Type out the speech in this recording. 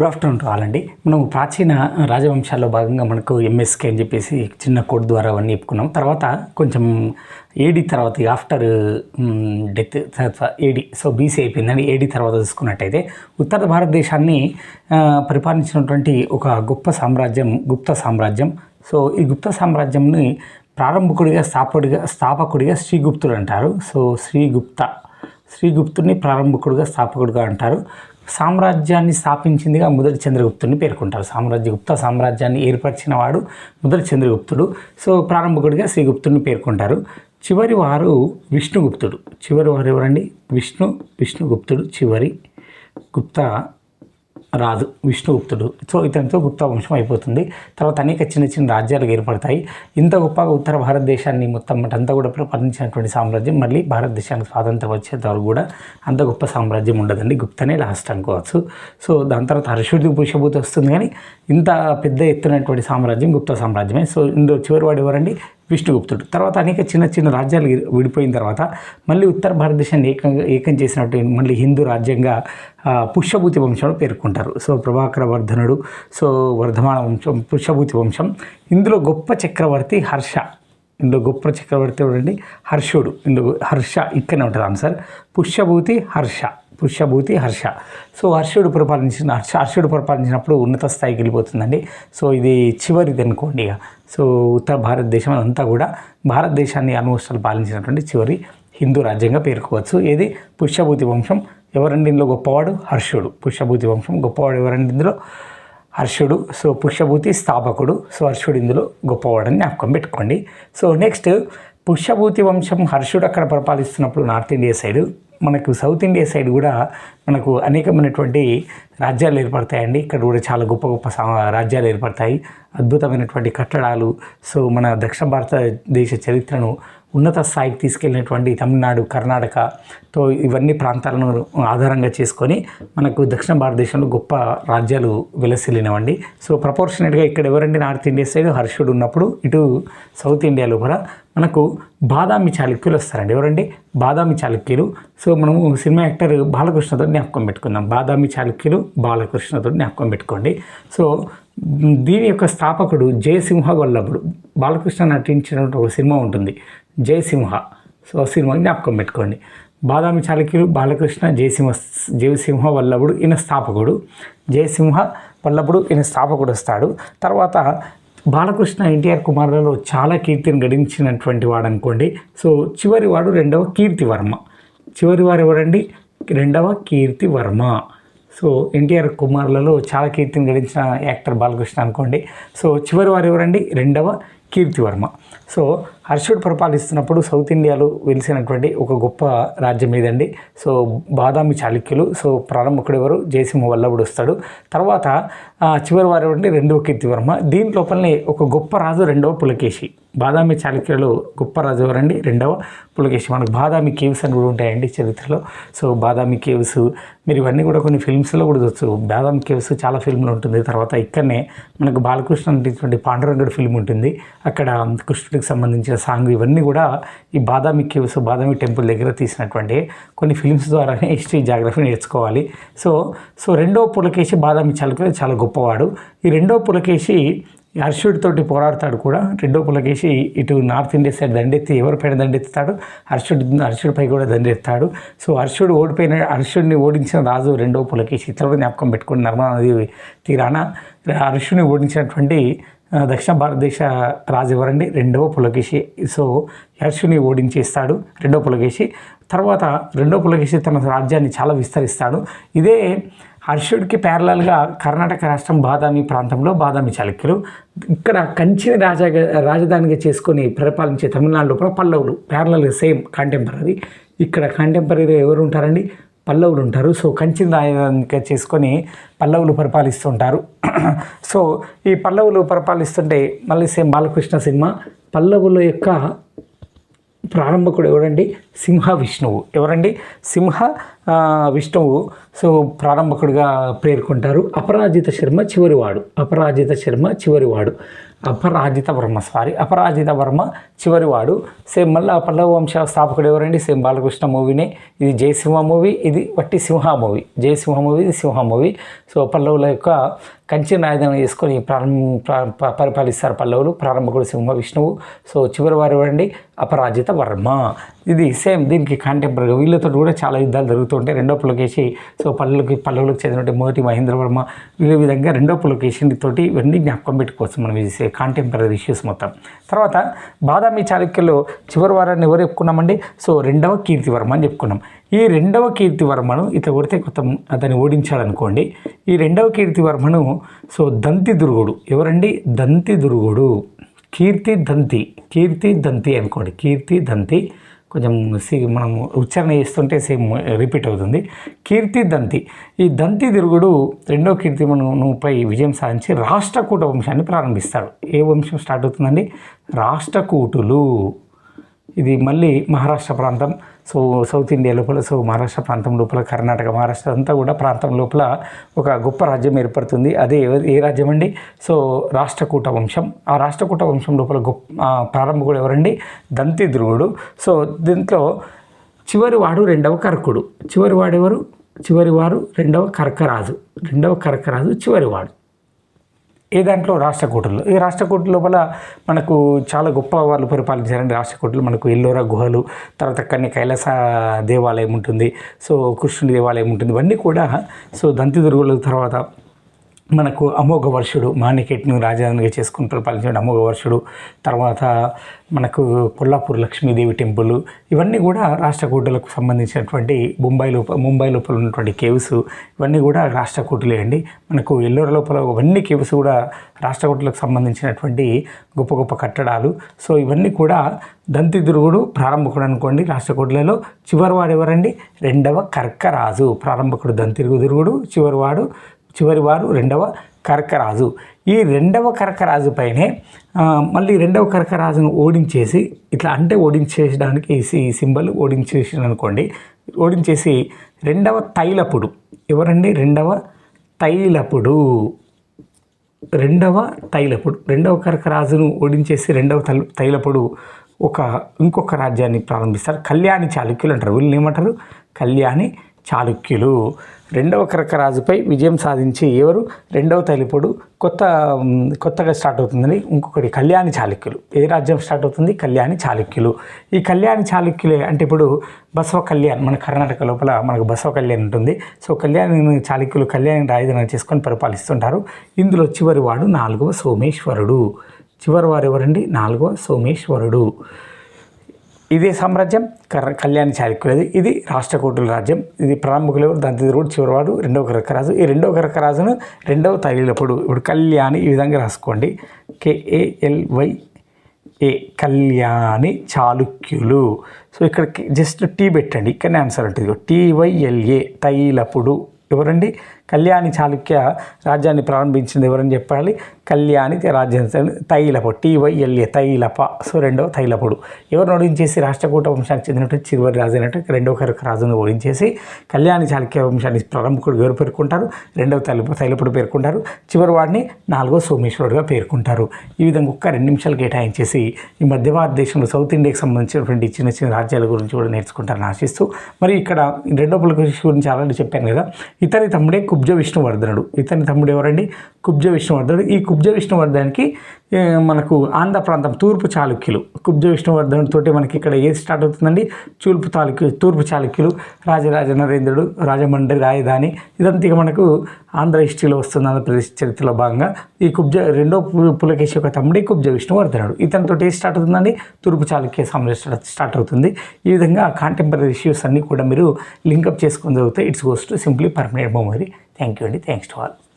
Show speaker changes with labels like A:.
A: Good afternoon కావాలండి మనం ప్రాచీన రాజవంశాల్లో భాగంగా మనకు ఎంఎస్కే అని చెప్పేసి చిన్న కోడ్ ద్వారా అవన్నీ చెప్పుకున్నాం. తర్వాత కొంచెం ఏడి తర్వాత after death AD so BC అయిపోయిందని ఏడి తర్వాత చూసుకున్నట్టయితే ఉత్తర భారతదేశాన్ని పరిపాలించినటువంటి ఒక గొప్ప సామ్రాజ్యం గుప్త సామ్రాజ్యం. సో ఈ గుప్త సామ్రాజ్యంని ప్రారంభకుడిగా స్థాపకుడిగా స్థాపకుడిగా శ్రీగుప్తుడు అంటారు. సో శ్రీగుప్త శ్రీగుప్తుడిని ప్రారంభకుడిగా స్థాపకుడిగా అంటారు. సామ్రాజ్యాన్ని స్థాపించిందిగా మొదటి చంద్రగుప్తుడిని పేర్కొంటారు. సామ్రాజ్య గుప్త సామ్రాజ్యాన్ని ఏర్పరిచిన వాడు మొదటి చంద్రగుప్తుడు. సో ప్రారంభకుడిగా శ్రీగుప్తుడిని పేర్కొంటారు. చివరి వారు విష్ణుగుప్తుడు. చివరి వారు ఎవరండి? విష్ణు విష్ణుగుప్తుడు చివరి గుప్త రాజు విష్ణుగుప్తుడు. సో ఇతనితో గుప్త వంశం అయిపోతుంది. తర్వాత అనేక చిన్న చిన్న రాజ్యాలు ఏర్పడతాయి. ఇంత గొప్పగా ఉత్తర భారతదేశాన్ని మొత్తం అంతా కూడా ప్రపంచినటువంటి సామ్రాజ్యం మళ్ళీ భారతదేశానికి స్వాతంత్రం వచ్చేంత కూడా అంత గొప్ప సామ్రాజ్యం ఉండదండి. గుప్తనే లాస్ట్ అనుకోవచ్చు. సో దాని తర్వాత హర్షుడి పుష్యభూతి వస్తుంది కానీ ఇంత పెద్ద ఎత్తునటువంటి సామ్రాజ్యం గుప్త సామ్రాజ్యమే. సో ఇందులో చివరి వాడు ఎవరండి? విష్ణుగుప్తుడు. తర్వాత అనేక చిన్న చిన్న రాజ్యాలు విడిపోయిన తర్వాత మళ్ళీ ఉత్తర భారతదేశాన్ని ఏకంగా ఏకం చేసినట్టు మళ్ళీ హిందూ రాజ్యంగా పుష్యభూతి వంశంలో పేర్కొంటారు. సో ప్రభాకర వర్ధనుడు సో వర్ధమాన వంశం పుష్యభూతి వంశం. ఇందులో గొప్ప చక్రవర్తి హర్ష. ఇందులో గొప్ప చక్రవర్తి ఎవరండి? హర్షుడు. ఇందులో హర్ష ఇక్కడనే ఉంటుంది ఆన్సర్. పుష్యభూతి హర్ష. పుష్యభూతి హర్ష. సో హర్షుడు పరిపాలించిన హర్ష హర్షుడు పరిపాలించినప్పుడు ఉన్నత స్థాయికి వెళ్ళిపోతుందండి. సో ఇది చివరిది అనుకోండి ఇక. సో ఉత్తర భారతదేశం అంతా కూడా భారతదేశాన్ని ఆల్మోస్ట్ పాలించినటువంటి చివరి హిందూ రాజ్యంగా పేర్కోవచ్చు. ఏది? పుష్యభూతి వంశం. ఎవరండి ఇందులో గొప్పవాడు? హర్షుడు. పుష్యభూతి వంశం. గొప్పవాడు ఎవరండి ఇందులో? హర్షుడు. సో పుష్యభూతి స్థాపకుడు. సో హర్షుడు ఇందులో గొప్పవాడని జ్ఞాపకం పెట్టుకోండి. సో నెక్స్ట్ పుష్యభూతి వంశం హర్షుడు అక్కడ పరిపాలిస్తున్నప్పుడు నార్త్ ఇండియా సైడ్ మనకు సౌత్ ఇండియా సైడ్ కూడా మనకు అనేకమైనటువంటి రాజ్యాలు ఏర్పడతాయండి. ఇక్కడ కూడా చాలా గొప్ప గొప్ప సా- రాజ్యాలు ఏర్పడతాయి. అద్భుతమైనటువంటి కట్టడాలు. సో మన దక్షిణ భారతదేశ చరిత్రను ఉన్నత స్థాయికి తీసుకెళ్ళినటువంటి తమిళనాడు కర్ణాటకతో ఇవన్నీ ప్రాంతాలను ఆధారంగా చేసుకొని మనకు దక్షిణ భారతదేశంలో గొప్ప రాజ్యాలు విలసిల్లినవండి. సో ప్రపోర్షనేట్గా ఇక్కడ ఎవరండి నార్త్ ఇండియా సైడ్? హర్షుడు ఉన్నప్పుడు ఇటు సౌత్ ఇండియాలో కూడా మనకు బాదామి చాళుక్యులు వస్తారండి. ఎవరండి? బాదామి చాళుక్యులు. సో మనము సినిమా యాక్టర్ బాలకృష్ణతో జ్ఞాపకం పెట్టుకుందాం. బాదామి చాళుక్యులు బాలకృష్ణతో జ్ఞాపకం పెట్టుకోండి. సో దీని యొక్క స్థాపకుడు జయసింహ వల్లభుడు. బాలకృష్ణ నటించినటువంటి ఒక సినిమా ఉంటుంది. జయసింహ. సో ఆ సినిమా జ్ఞాపకం పెట్టుకోండి. బాదామి చాళుక్యులు బాలకృష్ణ జయసింహ జయసింహ వల్లభుడు ఈయన స్థాపకుడు. జయసింహ వల్లభుడు ఈయన స్థాపకుడు వస్తాడు. తర్వాత బాలకృష్ణ ఎన్టీఆర్ కుమారులలో చాలా కీర్తిని గడించినటువంటి వాడు అనుకోండి సో చివరి వాడు రెండవ కీర్తివర్మ. చివరి వారు ఎవరండి? రెండవ కీర్తివర్మ. సో ఎన్టీఆర్ కుమారులలో చాలా కీర్తిని గడించిన యాక్టర్ బాలకృష్ణ అనుకోండి. సో చివరి వారు ఎవరండి? రెండవ కీర్తివర్మ. సో హర్షుడు పరిపాలిస్తున్నప్పుడు సౌత్ ఇండియాలో వెలిసినటువంటి ఒక గొప్ప రాజ్యం ఇదండి. సో బాదామి చాళుక్యులు. సో ప్రారంభకుడు ఎవరు? జయసింహ వల్లభుడు వస్తాడు. తర్వాత ఆ, చివరి వారు రెండవ కీర్తివర్మ. దీని లోపలనే ఒక గొప్ప రాజు రెండవ పులకేశి. బాదామి చాళుక్యులలో గొప్ప రాజు ఎవరండి? రెండవ పులకేశి. మనకు బాదామి కేవ్స్ అని కూడా ఉంటాయండి చరిత్రలో. సో బాదామి కేవ్స్ మీరు ఇవన్నీ కూడా కొన్ని ఫిల్మ్స్లో కూడా చూడొచ్చు. బాదామి కేవ్స్ చాలా ఫిల్మ్లు ఉంటుంది. తర్వాత ఇక్కడనే మనకు బాలకృష్ణ నటించినటువంటి పాండురంగుడు ఫిల్మ్ ఉంటుంది. అక్కడ కృష్ణుడికి సంబంధించిన సాంగ్ ఇవన్నీ కూడా ఈ బాదామి కేవ్స్ బాదామి టెంపుల్ దగ్గర తీసినటువంటి కొన్ని ఫిల్మ్స్ ద్వారానే హిస్టరీ జాగ్రఫీ నేర్చుకోవాలి. సో సో రెండో పులకేశి బాదామి చాళుక్యులు చాలా గొప్పవాడు. ఈ రెండో పులకేశి హర్షుడితోటి పోరాడతాడు కూడా. రెండో పులకేసి ఇటు నార్త్ ఇండియా సైడ్ దండెత్తి ఎవరిపైన దండెత్తుతాడు? హర్షుడు హర్షుడిపై కూడా దండెత్తాడు. సో హర్షుడు ఓడిపోయిన హర్షుడిని ఓడించిన రాజు రెండో పులకేసి ఇతరులు జ్ఞాపకం పెట్టుకుని నర్మదా నది తీరాన హర్షుడిని ఓడించినటువంటి దక్షిణ భారతదేశ రాజు ఎవరండి? రెండవ పులకేశి. సో హర్షుని ఓడించేస్తాడు రెండవ పులకేశి. తర్వాత రెండో పులకేశి తన రాజ్యాన్ని చాలా విస్తరిస్తాడు. ఇదే హర్షుడికి ప్యారలల్గా కర్ణాటక రాష్ట్రం బాదామి ప్రాంతంలో బాదామి చాళుక్యులు. ఇక్కడ కంచిని రాజా రాజధానిగా చేసుకొని పరిపాలించే తమిళనాడులో కూడా పల్లవులు. ప్యారలల్గా సేమ్ కాంటెంపరీ ఇక్కడ కాంటెంపరీగా ఎవరు ఉంటారండి? పల్లవులు ఉంటారు. సో కంచిని రాజధానిగా చేసుకొని పల్లవులు పరిపాలిస్తుంటారు. సో ఈ పల్లవులు పరిపాలిస్తుంటే మళ్ళీ సేమ్ బాలకృష్ణ సినిమా. పల్లవుల యొక్క ప్రారంభకుడు ఎవరండి? సింహ విష్ణువు. ఎవరండి? సింహ విష్ణువు. సో ప్రారంభకుడిగా పేర్కొంటారు. అపరాజిత శర్మ చివరివాడు. అపరాజిత శర్మ చివరివాడు. అపరాజిత వర్మ సారీ అపరాజిత వర్మ చివరివాడు. సేమ్ మళ్ళీ పల్లవ వంశ స్థాపకుడు ఎవరండి? సేమ్ బాలకృష్ణ మూవీనే. ఇది జయసింహ మూవీ ఇది వట్టి సింహ మూవీ. జయసింహ మూవీ ఇది సింహ మూవీ. సో పల్లవుల యొక్క కంచి రాజధాని చేసుకొని ప్రారంభ పరిపాలిస్తారు పల్లవులు ప్రారంభకుడు సింహ విష్ణువు. సో చివరి వారు ఎవరండి? అపరాజిత వర్మ. ఇది సేమ్ దీనికి కాంటెంపరీ వీళ్ళతో కూడా చాలా యుద్ధాలు జరుగుతుంటాయి. రెండో పులకేసి సో పల్లవులకి పల్లవులకు చెందినటువంటి మొదటి మహేంద్ర వర్మ వీళ్ళ విధంగా రెండో పులకేసి తోటి ఇవన్నీ జ్ఞాపకం పెట్టుకోవచ్చు మనం ఇది కాంటెంపరీ ఇష్యూస్ మొత్తం. తర్వాత బాదామి చాళుక్యలో చివరి వారాన్ని ఎవరు చెప్పుకున్నామండి? సో రెండవ కీర్తివర్మ అని చెప్పుకున్నాం. ఈ రెండవ కీర్తివర్మను ఇత కొడితే కొత్త అతన్ని ఓడించాడనుకోండి. ఈ రెండవ కీర్తివర్మను సో దంతి దుర్గుడు. ఎవరండి? దంతి దుర్గుడు. కీర్తి దంతి. కీర్తి దంతి అనుకోండి. కీర్తి దంతి. కొంచెం సి మనం ఉచ్చారణ చేస్తుంటే సేమ్ రిపీట్ అవుతుంది. కీర్తి దంతి. ఈ దంతి దిరుగుడు రెండో కీర్తి విజయం సాధించి రాష్ట్రకూట వంశాన్ని ప్రారంభిస్తాడు. ఏ వంశం స్టార్ట్ అవుతుందండి? రాష్ట్రకూటులు. ఇది మళ్ళీ మహారాష్ట్ర ప్రాంతం. సో సౌత్ ఇండియా లోపల సో మహారాష్ట్ర ప్రాంతం లోపల కర్ణాటక మహారాష్ట్ర అంతా కూడా ప్రాంతం లోపల ఒక గొప్ప రాజ్యం ఏర్పడుతుంది. అదే ఏ రాజ్యం అండి సో రాష్ట్రకూట వంశం. ఆ రాష్ట్రకూట వంశం లోపల గొప్ప ప్రారంభకుడు ఎవరండి? దంతి ధ్రువుడు సో దీంట్లో చివరి వాడు రెండవ కర్కుడు. చివరి వాడు ఎవరు? చివరి వారు రెండవ కర్కరాజు. రెండవ కర్కరాజు చివరి వాడు. ఏ దాంట్లో రాష్ట్రకూటుల్లో ఈ రాష్ట్రకూటు లోపల మనకు చాలా గొప్ప వాళ్ళు పరిపాలించారండి. రాష్ట్రకూటులు మనకు ఎల్లోరా గుహలు తర్వాత కన్య కైలాస దేవాలయం ఉంటుంది సో కృష్ణుడి దేవాలయం ఉంటుంది ఇవన్నీ కూడా సో దంతిదుర్గుల తర్వాత మనకు అమోఘ వర్షుడు మాణికెట్ను రాజధానిగా చేసుకుంటారు పరిపాలించిన అమోఘ వర్షుడు తర్వాత మనకు కొల్లాపూర్ లక్ష్మీదేవి టెంపుల్ ఇవన్నీ కూడా రాష్ట్రకూటులకు సంబంధించినటువంటి ముంబై లోపల ముంబై లోపల ఉన్నటువంటి కేవ్స్ ఇవన్నీ కూడా రాష్ట్రకూటులే అండి. మనకు ఎల్లోర లోపల అవన్నీ కేవ్స్ కూడా రాష్ట్రకూటులకు సంబంధించినటువంటి గొప్ప గొప్ప కట్టడాలు. సో ఇవన్నీ కూడా దంతిదురుగుడు ప్రారంభకుడు అనుకోండి రాష్ట్రకూటులలో చివరివాడు ఎవరండి? రెండవ కర్కరాజు ప్రారంభకుడు దంతిరుగుదురుగుడు చివరివాడు చివరి వారు రెండవ కర్కరాజు. ఈ రెండవ కర్కరాజు పైనే మళ్ళీ రెండవ కర్కరాజును ఓడించేసి ఇట్లా అంటే ఓడించేసడానికి ఈ సింబల్ ఓడించేసి అనుకోండి ఓడించేసి రెండవ తైలపుడు. ఎవరండి? రెండవ తైలపుడు. రెండవ తైలపుడు. రెండవ కర్కరాజును ఓడించేసి రెండవ తైల తైలపుడు ఒక ఇంకొక రాజ్యాన్ని ప్రారంభిస్తారు. కళ్యాణి చాళుక్యులు అంటారు. వీళ్ళని ఏమంటారు? కళ్యాణి చాళుక్యులు. రెండవ కరకరాజుపై విజయం సాధించి ఎవరు? రెండవ తలిపుడు కొత్త కొత్తగా స్టార్ట్ అవుతుందని ఇంకొకటి కళ్యాణి చాళుక్యులు. ఏ రాజ్యం స్టార్ట్ అవుతుంది? కళ్యాణి చాళుక్యులు. ఈ కళ్యాణి చాళుక్యులే అంటే ఇప్పుడు బసవ కళ్యాణ్ మన కర్ణాటక లోపల మనకు బసవ కళ్యాణ్ ఉంటుంది. సో కళ్యాణి చాళుక్యులు కళ్యాణి రాజధాని చేసుకొని పరిపాలిస్తుంటారు. ఇందులో చివరి వాడు నాలుగవ సోమేశ్వరుడు. చివరి వారు ఎవరండి? నాలుగవ సోమేశ్వరుడు. ఇదే సామ్రాజ్యం కర్ కళ్యాణి చాళుక్యులది. ఇది రాష్ట్రకూటుల రాజ్యం. ఇది ప్రారంభకులు ఎవరు దంతిదురుడు చివరివాడు రెండవ కరకరాజు ఈ రెండవ కరకరాజును రెండవ తైలపుడు ఇప్పుడు కళ్యాణి ఈ విధంగా రాసుకోండి. కేఏఎల్వై ఏ కళ్యాణి చాళుక్యులు. సో ఇక్కడ జస్ట్ టీ పెట్టండి. ఇక్కడనే ఆన్సర్ ఉంటుంది. టీవైఎల్ఏ తైలపుడు ఎవరండి? కళ్యాణి చాళుక్య రాజ్యాన్ని ప్రారంభించింది ఎవరని చెప్పాలి? కళ్యాణి రాజ్యం తైలపు టీవైఎల్ఏ తైలప. సో రెండవ తైలపుడు. ఎవరు ఓడించేసి రాష్ట్రకూట వంశానికి చెందినటువంటి చివరి రాజు అయినట్టు రెండవ కరక రాజును ఓడించేసి కళ్యాణి చాళుక్య వంశాన్ని ప్రారంభకుడు ఎవరు పేర్కొంటారు? రెండవ తైలపు తైలపుడు పేర్కొంటారు. చివరి వాడిని నాలుగో సోమేశ్వరుడుగా పేర్కొంటారు. ఈ విధంగా ఒక్క రెండు నిమిషాలు కేటాయించేసి ఈ మధ్య భారతదేశంలో సౌత్ ఇండియాకి సంబంధించినటువంటి చిన్న చిన్న రాజ్యాల గురించి కూడా నేర్చుకుంటారని ఆశిస్తూ మరి ఇక్కడ రెండో పులకేశి గురించి ఆల్రెడీ చెప్పాను కదా ఇతని తమ్ముడే కుబ్జ విష్ణువర్ధనుడు. ఇతని తమ్ముడు ఎవరండి? కుబ్జ విష్ణువర్ధనుడు. ఈ కుబ్జ విష్ణువర్ధన్కి మనకు ఆంధ్ర ప్రాంతం తూర్పు చాళుక్యులు. కుబ్జ విష్ణువర్ధన్ తోటి మనకి ఇక్కడ ఏది స్టార్ట్ అవుతుందండి? తూర్పు తాలూక్యు తూర్పు చాళుక్యులు రాజరాజ నరేంద్రుడు రాజమండ్రి రాజధాని. ఇదంతా ఇక మనకు ఆంధ్ర హిస్టరీలో వస్తుంది ఆంధ్రప్రదేశ్ చరిత్రలో భాగంగా. ఈ కుబ్జ రెండో పు- పులకేశి యొక్క తమ్ముడి కుబ్జ విష్ణువర్ధనుడు. ఇతనితో ఏది స్టార్ట్ అవుతుందండి? తూర్పు చాళుక్య సామ్రాజ్యం స్టార్ట్- అవుతుంది ఈ విధంగా కాంటెంపరీ ఇష్యూస్ అన్నీ కూడా మీరు లింకప్ చేసుకుని చదివితే it's goes to simply permanent memory. Thank you అండి. Thanks to all.